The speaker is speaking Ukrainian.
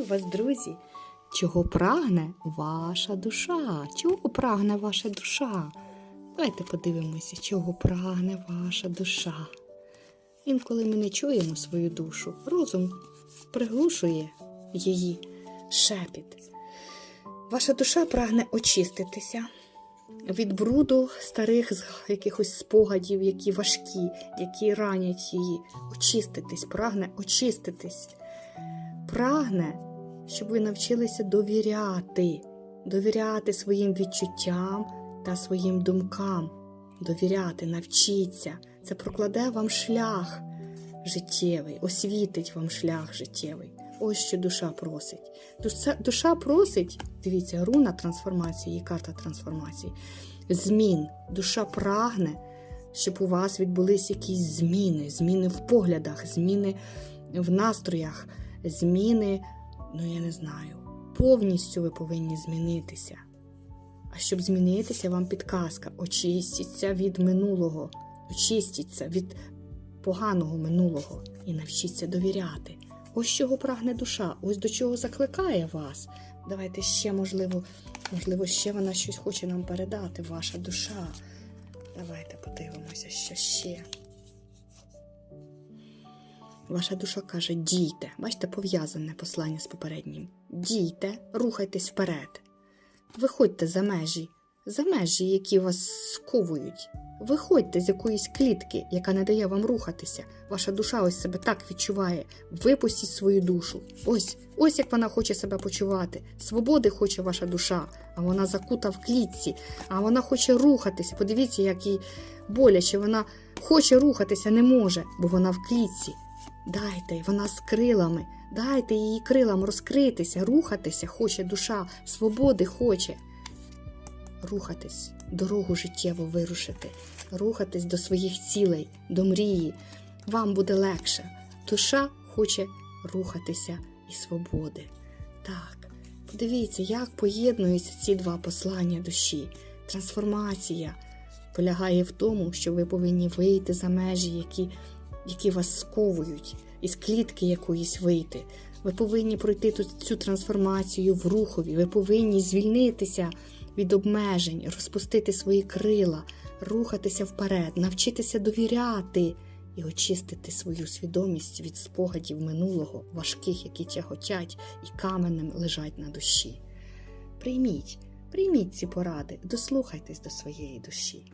Вітаю вас, друзі! Чого прагне ваша душа? Чого прагне ваша душа? Давайте подивимося, чого прагне ваша душа. Інколи ми не чуємо свою душу, розум приглушує її шепіт. Ваша душа прагне очиститися від бруду старих якихось спогадів, які важкі, які ранять її. Очиститись, прагне очиститись. Прагне, щоб ви навчилися довіряти, довіряти своїм відчуттям та своїм думкам. Довіряти, навчіться. Це прокладе вам шлях життєвий, освітить вам шлях життєвий. Ось що душа просить. Душа, душа просить, дивіться, руна трансформації і карта трансформації. Змін. Душа прагне, щоб у вас відбулись якісь зміни, зміни в поглядах, зміни в настроях, зміни, ну я не знаю, повністю ви повинні змінитися. А щоб змінитися, вам підказка: очистіться від минулого, очистіться від поганого минулого і навчіться довіряти. Ось чого прагне душа, ось до чого закликає вас. Давайте ще, можливо, можливо, ще вона щось хоче нам передати, ваша душа. Давайте подивимося, що ще. Ваша душа каже: дійте. Бачите, пов'язане послання з попереднім. Дійте, рухайтесь вперед. Виходьте за межі, за межі, які вас сковують. Виходьте з якоїсь клітки, яка не дає вам рухатися. Ваша душа ось себе так відчуває. Випустіть свою душу. Ось, ось як вона хоче себе почувати. Свободи хоче ваша душа, а вона закута в клітці, а вона хоче рухатися. Подивіться, як їй боляче. Вона хоче рухатися, не може, бо вона в клітці. Дайте, вона з крилами. Дайте її крилам розкритися, рухатися хоче душа, свободи хоче. Рухатись, дорогу життєву вирушити, рухатись до своїх цілей, до мрії. Вам буде легше. Душа хоче рухатися і свободи. Так, подивіться, як поєднуються ці два послання душі. Трансформація полягає в тому, що ви повинні вийти за межі, які, які вас сковують, із клітки якоїсь вийти. Ви повинні пройти тут цю трансформацію в рухові, ви повинні звільнитися від обмежень, розпустити свої крила, рухатися вперед, навчитися довіряти і очистити свою свідомість від спогадів минулого, важких, які тяготять і каменем лежать на душі. Прийміть, прийміть ці поради, дослухайтесь до своєї душі.